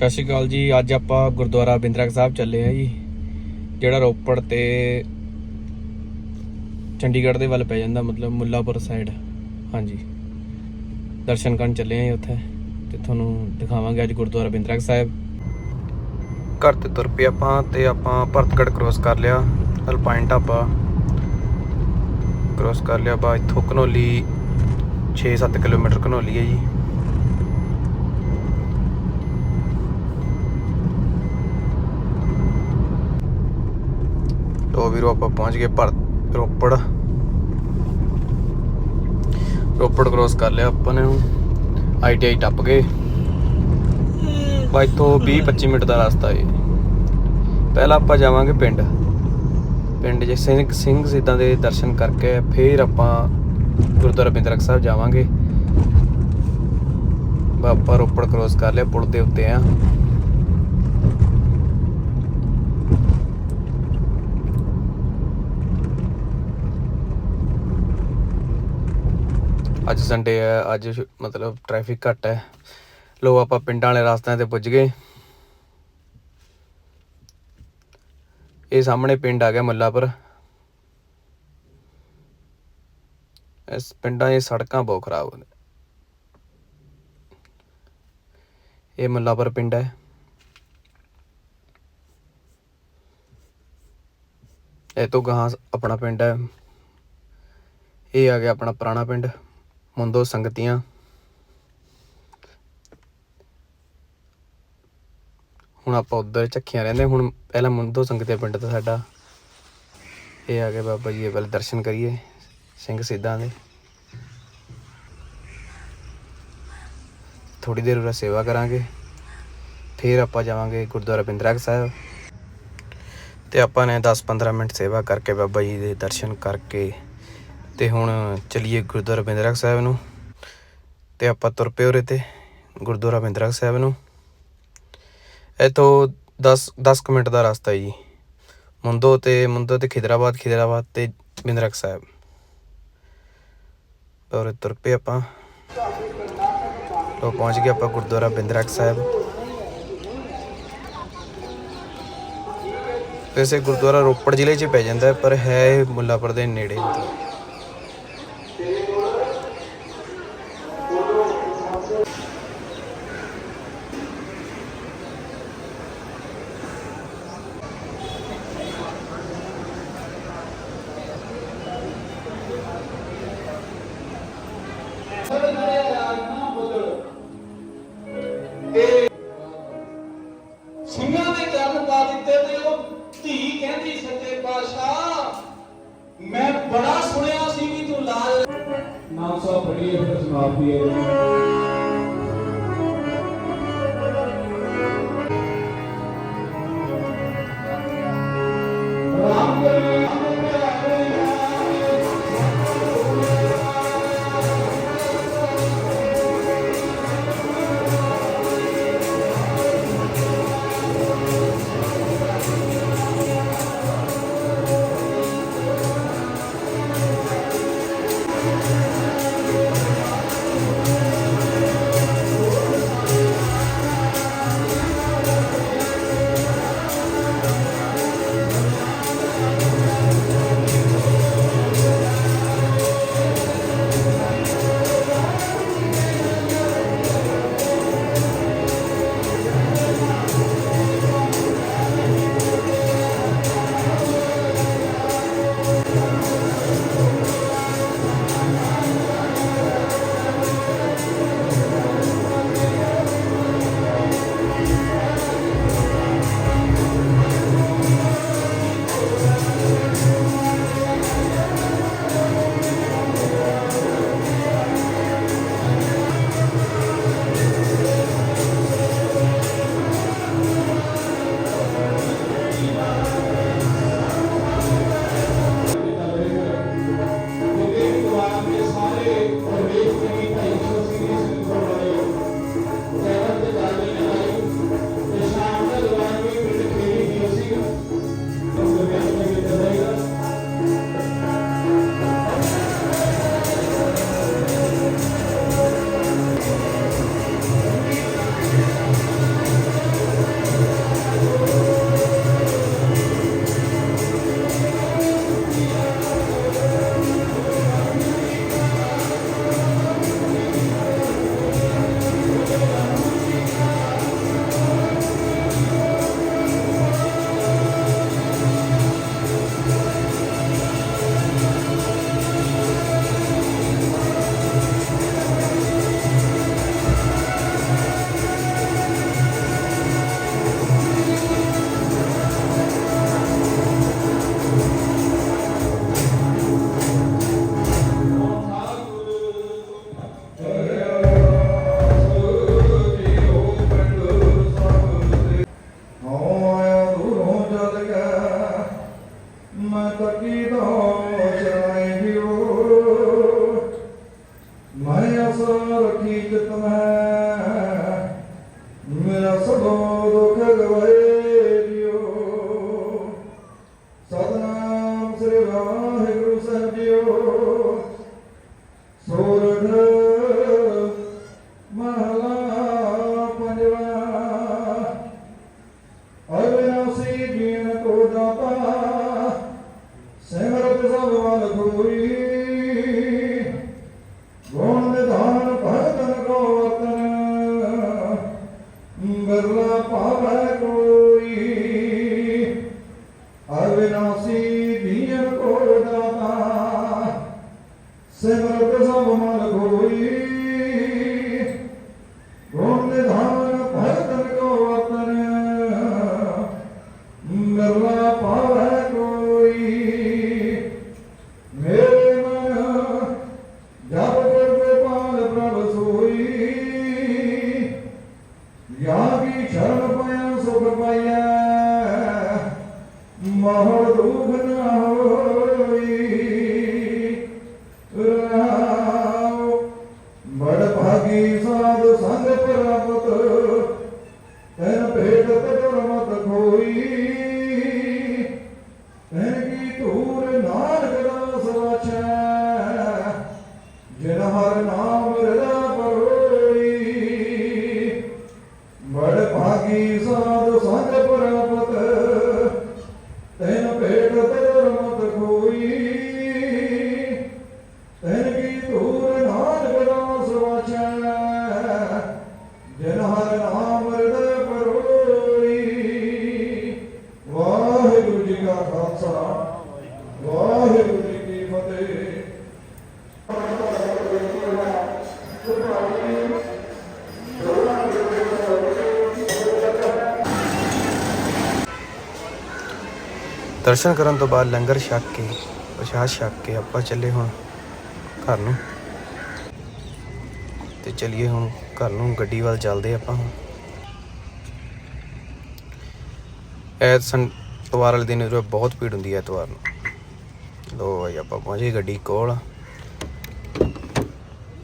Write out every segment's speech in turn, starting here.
ਸਤਿ ਸ਼੍ਰੀ ਅਕਾਲ ਜੀ। ਅੱਜ ਆਪਾਂ ਗੁਰਦੁਆਰਾ ਬਿੰਦਰਕ ਸਾਹਿਬ ਚੱਲੇ ਆ ਜੀ, ਜਿਹੜਾ ਰੋਪੜ ਤੇ ਚੰਡੀਗੜ੍ਹ ਦੇ ਵੱਲ ਪੈ ਜਾਂਦਾ, ਮਤਲਬ ਮੁੱਲਾਪੁਰ ਸਾਈਡ ਹਾਂਜੀ। ਦਰਸ਼ਨ ਕਰਨ ਚੱਲੇ ਆ ਜੀ ਉੱਥੇ ਤੇ ਤੁਹਾਨੂੰ ਦਿਖਾਵਾਂਗੇ ਅੱਜ ਗੁਰਦੁਆਰਾ ਬਿੰਦਰਕ ਸਾਹਿਬ। ਘਰ ਤੇ ਤੁਰ ਪਏ ਆਪਾਂ ਤੇ ਆਪਾਂ ਭਰਤਗੜ ਕ੍ਰੋਸ ਕਰ ਲਿਆ ਅਲਪਾਈਨ ਢਾਬਾ। ਕ੍ਰੋਸ ਕਰ ਲਿਆ ਬਾ ਇੱਥੋਂ ਘਨੌਲੀ 6-7 ਕਿਲੋਮੀਟਰ ਘਨੌਲੀ ਹੈ ਜੀ। ਲੋ ਵੀਰੋ ਆਪਾਂ ਪਹੁੰਚ ਗਏ ਭਰ ਰੋਪੜ ਰੋਪੜ ਕ੍ਰੋਸ ਕਰ ਲਿਆ ਆਪਾਂ ਨੇ ਆਈਟੀਆਈ ਟੱਪ ਗਏ। ਬਾਈ ਤੋਂ 20 25 ਮਿੰਟ ਦਾ ਰਸਤਾ ਏ। ਪਹਿਲਾਂ ਆਪਾਂ ਜਾਵਾਂਗੇ ਪਿੰਡ। ਪਿੰਡ ਜੇ ਸਿੰਘ ਸਿੰਘ ਸਿੱਧਾਂ ਦੇ ਦਰਸ਼ਨ ਕਰਕੇ ਫੇਰ ਆਪਾਂ ਗੁਰਦੁਆਰਾ ਬਿੰਦਰਕ ਸਾਹਿਬ ਜਾਵਾਂਗੇ। ਬਾਪਾ ਰੋਪੜ ਕ੍ਰੋਸ ਕਰ ਲਿਆ, ਪੁਲ ਦੇ ਉੱਤੇ ਆ। ਅੱਜ ਸੰਡੇ ਹੈ, ਅੱਜ ਮਤਲਬ ਟ੍ਰੈਫਿਕ ਘੱਟ ਹੈ। ਲੋ ਆਪਾਂ ਪਿੰਡਾਂ ਵਾਲੇ ਰਸਤਿਆਂ ਤੇ ਪੁੱਜ ਗਏ। ਇਹ ਸਾਹਮਣੇ ਪਿੰਡ ਆ ਗਿਆ ਮੱਲਾਪੁਰ। ਇਸ ਪਿੰਡਾਂ ਦੀਆਂ ਸੜਕਾਂ ਬਹੁਤ ਖਰਾਬ ਨੇ। ਇਹ ਮੁੱਲਾਪੁਰ ਪਿੰਡ ਹੈ। ਇਹ ਤੋਂ ਗਾਂ ਆਪਣਾ ਪਿੰਡ ਹੈ। ਇਹ ਆ ਗਿਆ ਆਪਣਾ ਪੁਰਾਣਾ ਪਿੰਡ। ਮੁੰਦੋ ਸੰਗਤੀਆਂ। ਹੁਣ ਆਪਾਂ ਉਧਰ ਝੱਖੀਆਂ ਰਹਿੰਦੇ, ਹੁਣ ਪਹਿਲਾਂ ਮੁੰਦੋ ਸੰਗਤੀਆਂ ਪਿੰਡ ਤੋਂ ਸਾਡਾ। ਇਹ ਆ ਗਏ ਬਾਬਾ ਜੀ ਦੇ ਵੱਲ ਦਰਸ਼ਨ ਕਰੀਏ, ਸਿੰਘ ਸਿੱਧਾਂ ਦੇ। ਥੋੜੀ ਦੇਰ ਉਰਾ ਸੇਵਾ ਕਰਾਂਗੇ, ਫਿਰ ਆਪਾਂ ਜਾਵਾਂਗੇ ਗੁਰਦੁਆਰਾ ਬਿੰਦਰਾਗ ਸਾਹਿਬ। ਤੇ ਆਪਾਂ ਨੇ 10-15 ਮਿੰਟ ਸੇਵਾ ਕਰਕੇ ਬਾਬਾ ਜੀ ਦੇ ਦਰਸ਼ਨ ਕਰਕੇ ਤੇ ਹੁਣ ਚਲੀਏ ਗੁਰਦੁਆਰਾ ਬਿੰਦਰਕ ਸਾਹਿਬ ਨੂੰ ਤੇ ਆਪਾਂ ਤੁਰ ਪਏ ਉਰੇ ਤੇ ਗੁਰਦੁਆਰਾ ਬਿੰਦਰਕ ਸਾਹਿਬ ਨੂੰ। ਇੱਥੋਂ 10 10 ਕੁ ਮਿੰਟ ਦਾ ਰਸਤਾ ਜੀ। ਮੁੰਦੋ ਤੇ ਮੁੰਦੋ ਤੇ ਖਿਦਰਾਬਾਦ ਖਿਦਰਾਬਾਦ ਤੇ ਬਿੰਦਰਕ ਸਾਹਿਬ। ਔਰ ਤੁਰ ਪਏ ਆਪਾਂ। ਲੋ ਪਹੁੰਚ ਗਏ ਆਪਾਂ ਗੁਰਦੁਆਰਾ ਬਿੰਦਰਕ ਸਾਹਿਬ। ਵੈਸੇ ਗੁਰਦੁਆਰਾ ਰੋਪੜ ਜ਼ਿਲ੍ਹੇ 'ਚ ਪੈ ਜਾਂਦਾ ਪਰ ਹੈ ਇਹ ਮੁੱਲਾਪੁਰ ਦੇ ਨੇੜੇ। 900 ਪੜੀਏ ਫਿਰ ਸਮਾਪਤੀ ਹੈ ਮੇਰਾ ਸਭੋ ਦੁੱਖ ਗਵਾਏ। ಸರ್ವ ಪಾ ਦਰਸ਼ਨ ਕਰਨ ਤੋਂ ਬਾਅਦ ਲੰਗਰ ਛਕ ਕੇ, ਪ੍ਰਸ਼ਾਦ ਛਕ ਕੇ ਆਪਾਂ ਚੱਲੇ ਹੁਣ ਘਰ ਨੂੰ। ਤੇ ਚੱਲੀਏ ਹੁਣ ਘਰ ਨੂੰ, ਗੱਡੀ ਵੱਲ ਚੱਲਦੇ ਆਪਾਂ ਹੁਣ। ਐਤ ਐਤਵਾਰ ਵਾਲੇ ਦਿਨ ਉਰੇ ਬਹੁਤ ਭੀੜ ਹੁੰਦੀ ਹੈ ਐਤਵਾਰ ਨੂੰ। ਲੋ ਭਾਈ ਆਪਾਂ ਪਹੁੰਚੇ ਗੱਡੀ ਕੋਲ।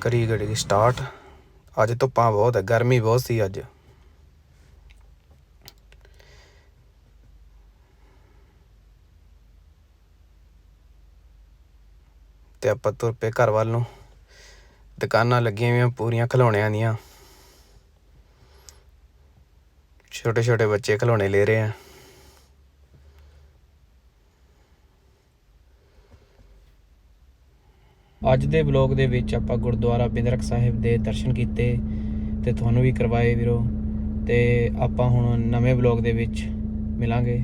ਕਰੀ ਗੱਡੀ ਸਟਾਰਟ ਅੱਜ ਧੁੱਪਾਂ ਬਹੁਤ ਹੈ, ਗਰਮੀ ਬਹੁਤ ਸੀ ਅੱਜ। ਤੇ ਆਪਾਂ ਤੁਰ ਪਏ ਘਰ ਵੱਲ ਨੂੰ। ਦੁਕਾਨਾਂ ਲੱਗੀਆਂ ਹੋਈਆਂ ਪੂਰੀਆਂ ਖਿਡੌਣਿਆਂ ਦੀਆਂ। ਛੋਟੇ ਛੋਟੇ ਬੱਚੇ ਖਿਡੌਣੇ ਲੈ ਰਹੇ ਆ। ਅੱਜ ਦੇ ਵਲੌਗ ਦੇ ਵਿੱਚ ਆਪਾਂ ਗੁਰਦੁਆਰਾ ਬਿੰਦਰਕ ਸਾਹਿਬ ਦੇ ਦਰਸ਼ਨ ਕੀਤੇ ਤੇ ਤੁਹਾਨੂੰ ਵੀ ਕਰਵਾਏ ਵੀਰੋ ਤੇ ਆਪਾਂ ਹੁਣ ਨਵੇਂ ਵਲੌਗ ਦੇ ਵਿੱਚ ਮਿਲਾਂਗੇ।